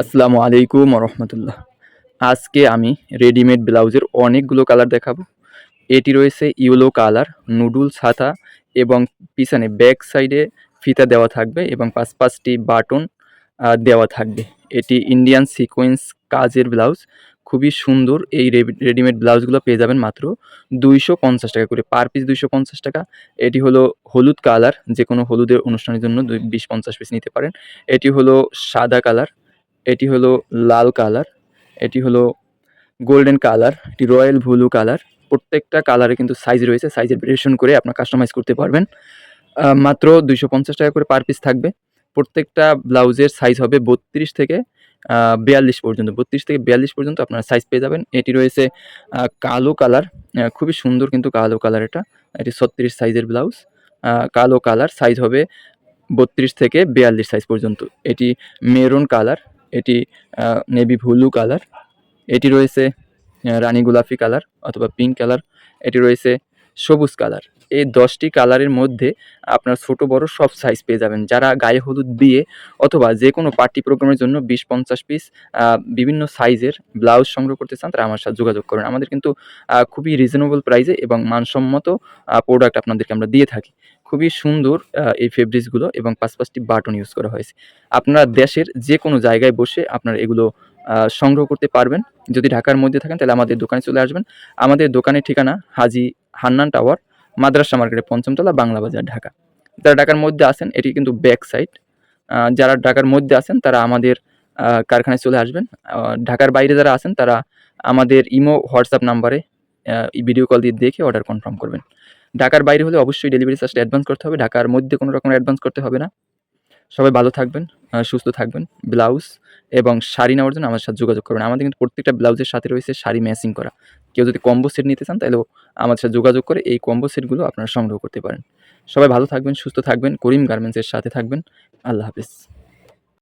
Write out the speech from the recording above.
আসসালামু আলাইকুম রহমতুল্লাহ। আজকে আমি রেডিমেড ব্লাউজের অনেকগুলো কালার দেখাবো। এটি রয়েছে ইয়েলো কালার নুডুল হাতা এবং পিছনে ব্যাক সাইডে ফিতা দেওয়া থাকবে এবং পাঁচ পাঁচটি বাটন দেওয়া থাকবে। এটি ইন্ডিয়ান সিকোয়েন্স কাজের ব্লাউজ। খুবই সুন্দর এই রেডিমেড ব্লাউজগুলো পেয়ে যাবেন মাত্র দুইশো পঞ্চাশ টাকা করে, পার পিস দুইশো পঞ্চাশ টাকা। এটি হলো হলুদ কালার যে কোনো হলুদের অনুষ্ঠানের জন্য দুই, বিশ পঞ্চাশ পিস নিতে পারেন। এটি হলো সাদা কালার এটি হলো লাল কালার, এটি হলো গোল্ডেন কালার, এটি রয়্যাল ব্লু কালার। প্রত্যেকটা কালারে কিন্তু সাইজ রয়েছে সাইজের ভেরিয়েশন করে আপনার কাস্টমাইজ করতে পারবেন। মাত্র দুইশো পঞ্চাশ টাকা করে পার পিস থাকবে। প্রত্যেকটা ব্লাউজের সাইজ হবে বত্রিশ থেকে বিয়াল্লিশ পর্যন্ত। বত্রিশ থেকে বিয়াল্লিশ পর্যন্ত আপনারা সাইজ পেয়ে যাবেন। এটি রয়েছে কালো কালার। খুবই সুন্দর কিন্তু কালো কালার এটা। এটি ছত্রিশ সাইজের ব্লাউজ। কালো কালার সাইজ হবে বত্রিশ থেকে বিয়াল্লিশ সাইজ পর্যন্ত। এটি মেরুন কালার। এটি নেভি ব্লু কালার এটি রয়েছে রানী গোলাপি কালার অথবা পিঙ্ক কালার এটি রয়েছে সবুজ কালার। এই দশটি কালারের মধ্যে আপনার ছোট, বড় সব সাইজ পেয়ে যাবেন। যারা গায়ে হলুদ দিয়ে অথবা যে কোনো পার্টি প্রোগ্রামের জন্য বিশ, পঞ্চাশ পিস বিভিন্ন সাইজের ব্লাউজ সংগ্রহ করতে চান, তারা আমার সাথে যোগাযোগ করবেন আমাদের কিন্তু খুবই রিজনেবল প্রাইসে এবং মানসম্মত প্রোডাক্ট আপনাদেরকে আমরা দিয়ে থাকি। খুবই সুন্দর এই ফেব্রিক্সগুলো এবং পাঁচ, পাঁচটি বাটন ইউজ করা হয়েছে। আপনারা দেশের যে কোনো জায়গায় বসে আপনারা এগুলো সংগ্রহ করতে পারবেন। যদি ঢাকার মধ্যে থাকেন, তাহলে আমাদের দোকানে চলে আসবেন। আমাদের দোকানের ঠিকানা হাজি হান্নান টাওয়ার, মাদ্রাসা মার্কেটে পঞ্চমতলা, বাংলা বাজার, ঢাকা। যারা ঢাকার মধ্যে আসেন এটি কিন্তু ব্যাক সাইড যারা ঢাকার মধ্যে আসেন তারা আমাদের কারখানায় চলে আসবেন। ঢাকার বাইরে যারা আছেন, তারা আমাদের ইমো, হোয়াটসঅ্যাপ নাম্বারে ভিডিও কল দিয়ে দেখে অর্ডার কনফার্ম করবেন। ঢাকার বাইরে হলে অবশ্যই ডেলিভারি চার্জটা অ্যাডভান্স করতে হবে। ঢাকার মধ্যে কোনো রকম অ্যাডভান্স করতে হবে না। সবাই ভালো থাকবেন সুস্থ থাকবেন, ব্লাউজ এবং শাড়ি নেওয়ার জন্য আমার সাথে যোগাযোগ করবেন। আমাদের কিন্তু প্রত্যেকটা ব্লাউজের সাথে রয়েছে শাড়ি ম্যাচিং করা। কেউ যদি কম্বো সেট নিতে চান তাহলেও আমার সাথে যোগাযোগ করে এই কম্বো সেটগুলো আপনারা সংগ্রহ করতে পারেন। সবাই ভালো থাকবেন, সুস্থ থাকবেন, করিম গার্মেন্টসের সাথে থাকবেন। আল্লাহ হাফিজ।